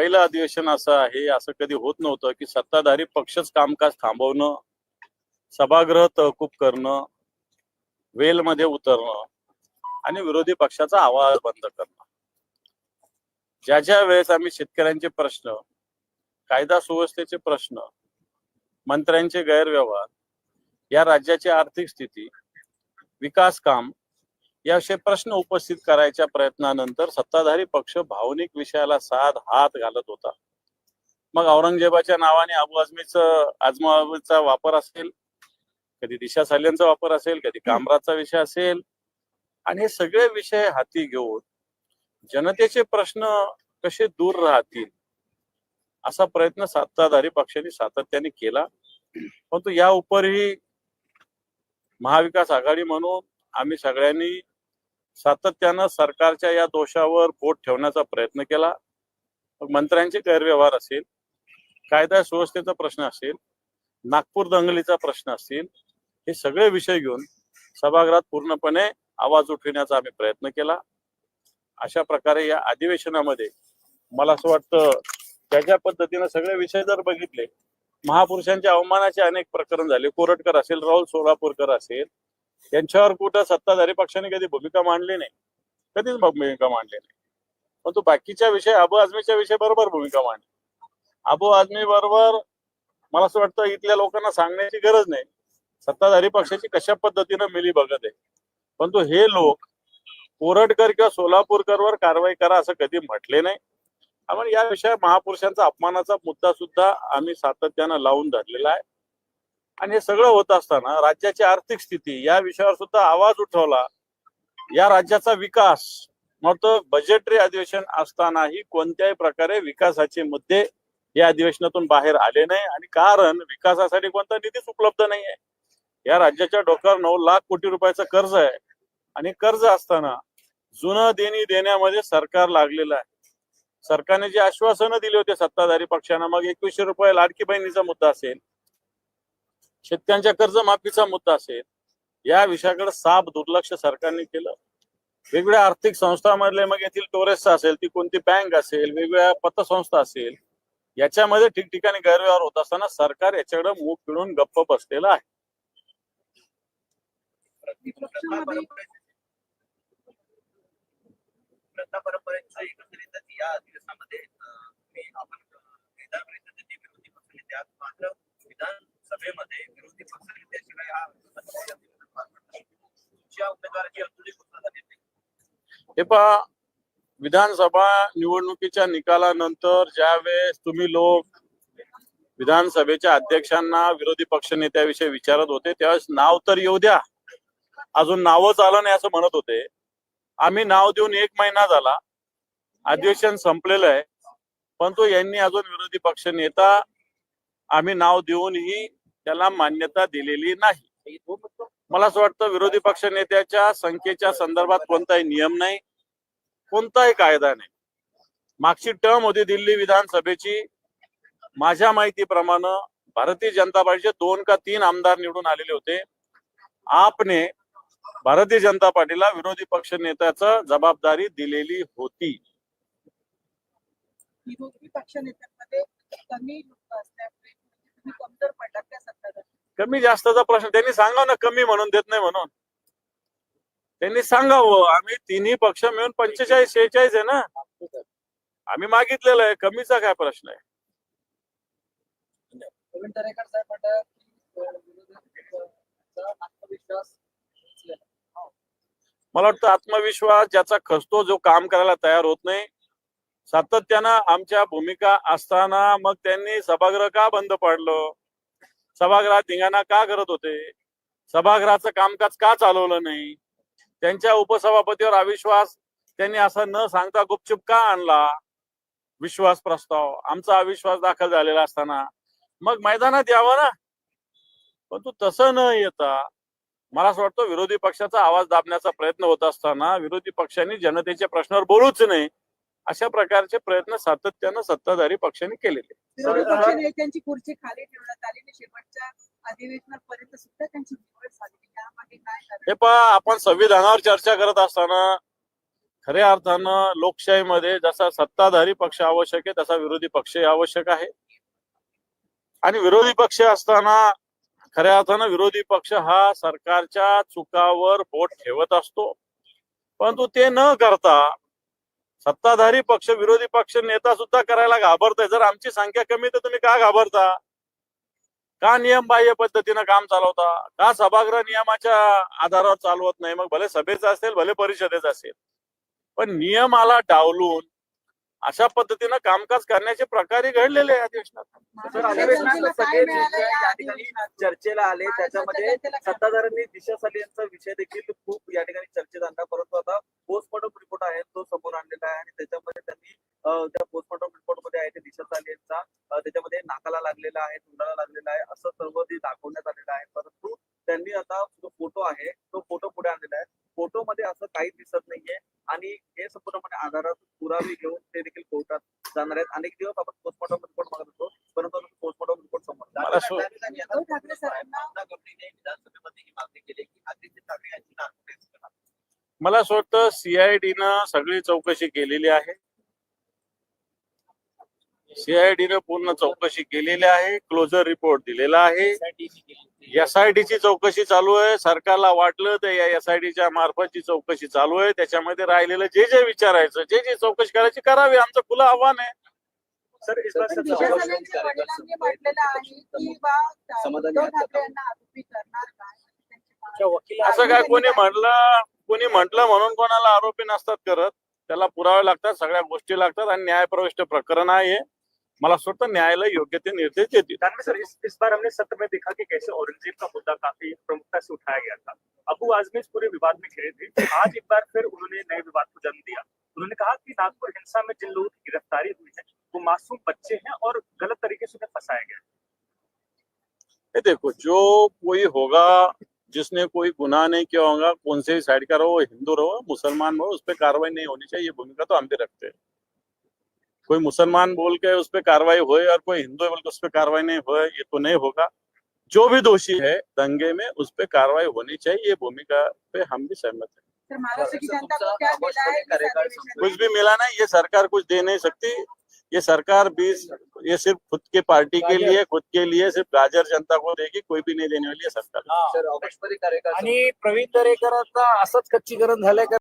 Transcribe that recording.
पहिलं अधिवेशन असं आहे असं कधी होत नव्हतं की सत्ताधारी पक्षच कामकाज थांबवणं सभागृह तहकूब करणं वेलमध्ये उतरणं आणि विरोधी पक्षाचा आवाज बंद करणं. ज्या ज्या वेळेस आम्ही शेतकऱ्यांचे प्रश्न कायदा सुव्यवस्थेचे प्रश्न मंत्र्यांचे गैरव्यवहार या राज्याची आर्थिक स्थिती विकास काम याविषयी प्रश्न उपस्थित करायच्या प्रयत्नानंतर सत्ताधारी पक्ष भावनिक विषयाला साथ हात घालत होता. मग औरंगजेबाच्या नावाने अबू आझमीचं आजमाचा वापर असेल कधी दिशा साल्यांचा वापर असेल कधी कामराजचा विषय असेल आणि हे सगळे विषय हाती घेऊन जनतेचे प्रश्न कसे दूर राहतील असा प्रयत्न सत्ताधारी पक्षाने सातत्याने केला. परंतु या उपरही महाविकास आघाडी म्हणून आम्ही सगळ्यांनी सातत्यानं सरकारच्या या दोषावर बोट ठेवण्याचा प्रयत्न केला. मंत्र्यांचे गैरव्यवहार असेल कायदा सुव्यवस्थेचा प्रश्न असेल नागपूर दंगलीचा प्रश्न असतील हे सगळे विषय घेऊन सभागृहात पूर्णपणे आवाज उठविण्याचा आम्ही प्रयत्न केला. अशा प्रकारे या अधिवेशनामध्ये मला असं वाटतं ज्या ज्या पद्धतीनं सगळे विषय जर बघितले महापुरुषांच्या अवमानाचे अनेक प्रकरण झाले. कोरटकर असेल राहुल सोलापूरकर असेल यांच्यावर कुठं सत्ताधारी पक्षाने कधी भूमिका मांडली नाही कधीच भूमिका मांडली नाही. पण तो बाकीच्या विषय अबू आझमीच्या विषय बरोबर भूमिका मांडली. अबू आझमी बरोबर मला असं वाटतं इथल्या लोकांना सांगण्याची गरज नाही. सत्ताधारी पक्षाची कशा पद्धतीनं मिली बघत आहे. परंतु हे लोक कोरटकर किंवा सोलापूरकरवर कारवाई करा असं कधी म्हटले नाही. आपण या विषय महापुरुषांचा अपमानाचा मुद्दा सुद्धा आम्ही सातत्यानं लावून धरलेला आहे. आणि हे सगळं होत असताना राज्याची आर्थिक स्थिती या विषयावर सुद्धा आवाज उठवला. या राज्याचा विकास मग तो बजेटरी अधिवेशन असतानाही कोणत्याही प्रकारे विकासाचे मुद्दे या अधिवेशनातून बाहेर आले नाही. आणि कारण विकासासाठी कोणता निधीच उपलब्ध नाही आहे या राज्याच्या डोक्यावर नऊ लाख कोटी रुपयाचं कर्ज आहे. आणि कर्ज असताना जुनं देणी देण्यामध्ये सरकार लागलेलं आहे. सरकारने जे आश्वासनं दिली होते सत्ताधारी पक्षांना मग एकवीसशे रुपये लाडकी बहिणीचा मुद्दा असेल शेतकऱ्यांच्या कर्जमाफीचा मुद्दा असेल या विषयाकडे साफ दुर्लक्ष सरकारने केलं. वेगवेगळ्या आर्थिक संस्थांमधले मग येथील टोरेस्ट असेल ती कोणती बँक असेल वेगवेगळ्या पतसंस्था असेल याच्यामध्ये ठिकठिकाणी गैरव्यवहार होत असताना सरकार याच्याकडे मुख पिळून गप्प बसलेलं आहे. या आपण अं, विरोधी पक्षनेत्याशिवाय हा तुमच्या उमेदवाराची अजूनही हे पहा विधानसभा निवडणुकीच्या निकालानंतर ज्या वेळेस तुम्ही लोक विधानसभेच्या अध्यक्षांना विरोधी पक्षनेत्याविषयी विचारत होते त्यावेळेस नाव तर येऊ द्या. अजून नावच आलं नाही असं म्हणत होते. आम्ही नाव देऊन एक महिना झाला. अधिवेशन संपलेलं आहे. परंतु यांनी अजून विरोधी पक्ष नेता आम्ही नाव देऊनही त्याला मान्यता दिलेली नाही. मला असं वाटतं विरोधी पक्ष नेत्याच्या संख्येच्या संदर्भात कोणताही नियम नाही कोणताही कायदा नाही. मागची टर्म होती दिल्ली विधानसभेची. माझ्या माहितीप्रमाणे भारतीय जनता पार्टीचे दोन का तीन आमदार निवडून आलेले होते. आपने भारतीय जनता पार्टीला विरोधी पक्ष नेत्याचं जबाबदारी दिलेली होती. विरोधी पक्ष नेत्यांमध्ये कमी लोक असल्यामुळे कमी जास्तचा प्रश्न. त्यांनी सांगावं ना कमी म्हणून देत नाही म्हणून. त्यांनी सांगावं. आम्ही तिन्ही पक्ष मिळून पंचेचाळीस शेहेचाळीस आहे ना? आम्ही मागितलेलं आहे. कमीचा काय प्रश्न आहे? नसलेला. मला वाटतं आत्मविश्वास ज्याचा खचतो जो काम करायला तयार होत नाही सातत्यानं आमच्या भूमिका असताना मग त्यांनी सभागृह का बंद पाडलं? सभागृहात धिंगाणा का करत होते? सभागृहाचं कामकाज का चालवलं नाही? त्यांच्या उपसभापतीवर अविश्वास त्यांनी असं न सांगता गुपचूप का आणला. विश्वास प्रस्ताव. आमचा अविश्वास दाखल झालेला असताना. मग मैदानात यावं ना? परंतु तसं न येता मला असं वाटतं विरोधी पक्षाचा आवाज दाबण्याचा प्रयत्न होत असताना विरोधी पक्षांनी जनतेच्या प्रश्नावर बोलूच नाही अशा प्रकारचे प्रयत्न सातत्यानं सत्ताधारी पक्षांनी केलेले विरोधी पक्ष नेत्यांची खुर्ची खाली ठेवण्यात आली शेवटच्या अधिवेशनापर्यंत सुद्धा त्यांची निवड झाली. कारण हे पहा आपण संविधानावर चर्चा करत असताना खऱ्या अर्थानं लोकशाहीमध्ये जसा सत्ताधारी पक्ष आवश्यक आहे तसा विरोधी पक्षही आवश्यक आहे. आणि विरोधी पक्ष असताना खऱ्या अर्थानं विरोधी पक्ष हा सरकारच्या चुकावर बोट ठेवत असतो. परंतु ते न करता सत्ताधारी पक्ष विरोधी पक्ष नेता सुद्धा करायला घाबरताय. जर आमची संख्या कमी तर तुम्ही का घाबरता? का नियम बाह्य पद्धतीनं काम चालवता? का सभागृह नियमाच्या आधारावर चालवत नाही? मग भले सभेचं असेल भले परिषदेचं असेल. पण नियमाला डावलून अशा पद्धतीनं कामकाज करण्याचे प्रकारही घडलेले आहे अधिवेशनात या ठिकाणी चर्चेला आले त्याच्यामध्ये सत्ताधाऱ्यांनी दिशा सलेंचा विषय देखील खूप या ठिकाणी चर्चेत आणला. परंतु आता पोस्टमॉर्टम रिपोर्ट आहे तो समोर आणलेला आहे आणि त्याच्यामध्ये त्यांनी त्या पोस्टमॉर्टम रिपोर्टमध्ये आहे ते सालेंचा अं, त्याच्यामध्ये नाकाला लागलेला आहे तोंडाला लागलेला आहे असं सर्व ते दाखवण्यात आलेलं आहे. परंतु त्यांनी आता जो फोटो आहे तो फोटो पुढे आणलेला आहे. फोटो मध्ये असं काही दिसत नाहीये आणि हे संपूर्णपणे आधारात पुरावे घेऊन ते देखील कोर्टात जाणार आहेत. अनेक दिवस आपण पोस्टमॉर्टम रिपोर्ट मागत होतो परंतु पोस्टमॉर्टम रिपोर्ट समोर गवळीने विधानसभेमध्ये ही मागणी केली की आदित्य ठाकरे यांची नागपूर करा मला असं वाटतं सीआयडीनं सगळी चौकशी केलेली आहे. सीआयडीनं पूर्ण चौकशी केलेली आहे. क्लोजर रिपोर्ट दिलेला आहे. एसआयडीची चौकशी चालू आहे. सरकारला वाटलं तर या एसआयडीच्या मार्फतची चौकशी चालू आहे. त्याच्यामध्ये राहिलेलं जे जे विचारायचं जे जे चौकशी करायची करावी. आमचं खुलं आव्हान आहे. सर असं काय कोणी म्हटलं कोणी म्हटलं म्हणून कोणाला आरोपी नसतात करत त्याला पुरावे लागतात सगळ्या गोष्टी लागतात आणि न्यायप्रविष्ट प्रकरण आहे हे. मला असं वाटतं न्यायालय योग्य ते निर्देश जानवी सर इस, इस बार हमने सत्र में देखा कि कैसे औरंगज़ेब का मुद्दा काफ़ी प्रमुखता से उठाया गया था अबू आजमी इस पूरे विवाद में घिरे थे आज एक बार फिर उन्होंने नए विवाद को जन्म दिया उन्होंने कहा कि नागपुर हिंसा में जिन लोगों की गिरफ्तारी हुई है वो मासूम बच्चे हैं और गलत तरीके से उन्हें फंसाया गया है। देखो जो कोई होगा जिसने कोई गुनाह नहीं किया होगा कौन से साइड का रहो हिंदू रहो मुसलमान रहो उस पर कार्रवाई नहीं होनी चाहिए ये भूमिका तो हम भी रखते हैं। कोई मुसलमान बोल के उस पर कार्रवाई होए और कोई हिंदू बोल के उस पर कार्रवाई नहीं होए ये तो नहीं होगा। जो भी दोषी है दंगे में उस पर कार्रवाई होनी चाहिए ये भूमिका पे हम भी सहमत हैं। तर महाराष्ट्र की जनता को क्या मिला है कुछ भी मिला नहीं ये सरकार कुछ दे नहीं सकती। ये सरकार बीस ये सिर्फ खुद के पार्टी के लिए खुद के लिए सिर्फ गाजर जनता को देगी कोई भी नहीं देने वाली है सरकार। सर ऑगस्टमध्ये कार्यक्रम आणि प्रवीण दरेकरांचा असंच खच्चीकरण झालंय का?